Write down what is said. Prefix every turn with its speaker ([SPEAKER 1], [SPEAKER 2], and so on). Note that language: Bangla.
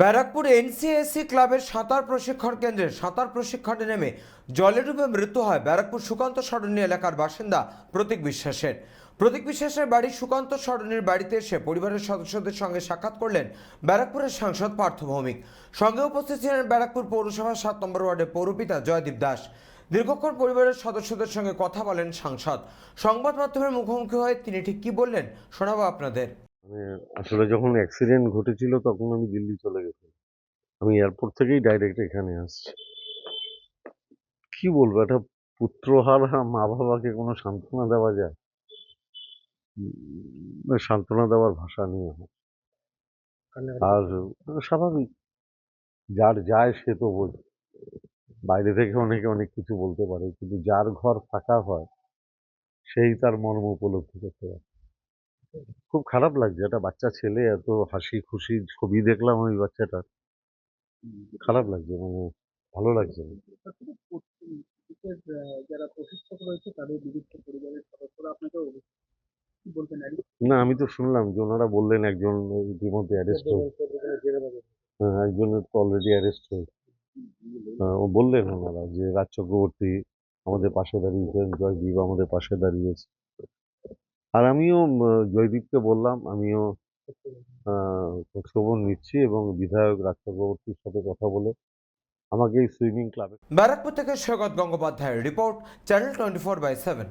[SPEAKER 1] ব্যারাকপুর এনসিএসসি ক্লাবের সাঁতার প্রশিক্ষণ কেন্দ্রে সাঁতার প্রশিক্ষণে নেমে জলে ডুবে মৃত্যু হয় ব্যারাকপুর সুকান্ত সরণী এলাকার বাসিন্দা প্রতীক বিশ্বাসের। প্রতীক বিশ্বাসের বাড়ি সুকান্ত সরণীর বাড়িতে এসে পরিবারের সদস্যদের সঙ্গে সাক্ষাৎ করলেন ব্যারাকপুরের সাংসদ পার্থ ভৌমিক। সঙ্গে উপস্থিত ছিলেন ব্যারাকপুর পৌরসভার সাত নম্বর ওয়ার্ডের পৌরপিতা জয়দীপ দাস। দীর্ঘক্ষণ পরিবারের সদস্যদের সঙ্গে কথা বলেন সাংসদ। সংবাদ মাধ্যমের মুখোমুখি হয়ে তিনি ঠিক কি বললেন শোনাবো আপনাদের।
[SPEAKER 2] মানে আসলে যখন অ্যাক্সিডেন্ট ঘটেছিল তখন আমি দিল্লি চলে গেছি। আমি এয়ারপোর্ট থেকেই ডাইরেক্ট এখানে আসছি। কি বলব একটা পুত্রহার মা বাবাকে কোনো সান্ত্বনা দেওয়া যায়? সান্ত্বনা দেওয়ার ভাষা নিয়ে আর স্বাভাবিক। যার যায় সে তো বোঝে বাইরে থেকে অনেকে অনেক কিছু বলতে পারে কিন্তু যার ঘর ফাঁকা হয় সেই তার মর্ম উপলব্ধি করতে পারে। খুব খারাপ লাগছে। একটা বাচ্চা ছেলে এত হাসি খুশি ছবি দেখলাম ওই বাচ্চাটার। খারাপ লাগছে মানে ভালো লাগছে না। আমি তো শুনলাম যে ওনারা বললেন একজন ইতিমধ্যে অ্যারেস্ট হ্যাঁ। একজনের তো অলরেডি অ্যারেস্ট হয়েছে হ্যাঁ, ও বললেন ওনারা যে রাজ চক্রবর্তী আমাদের পাশে দাঁড়িয়েছেন জয়দীপ আমাদের পাশে দাঁড়িয়েছে। আর আমিও জয়দীপকে বললাম, আমিও খোঁজখবর নিচ্ছি এবং বিধায়ক রাজ চক্রবর্তীর সাথে কথা বলে আমাকে এই সুইমিং ক্লাবে
[SPEAKER 1] ব্যারাকপুর থেকে সৈকত গঙ্গোপাধ্যায়ের report, channel twenty four by seven.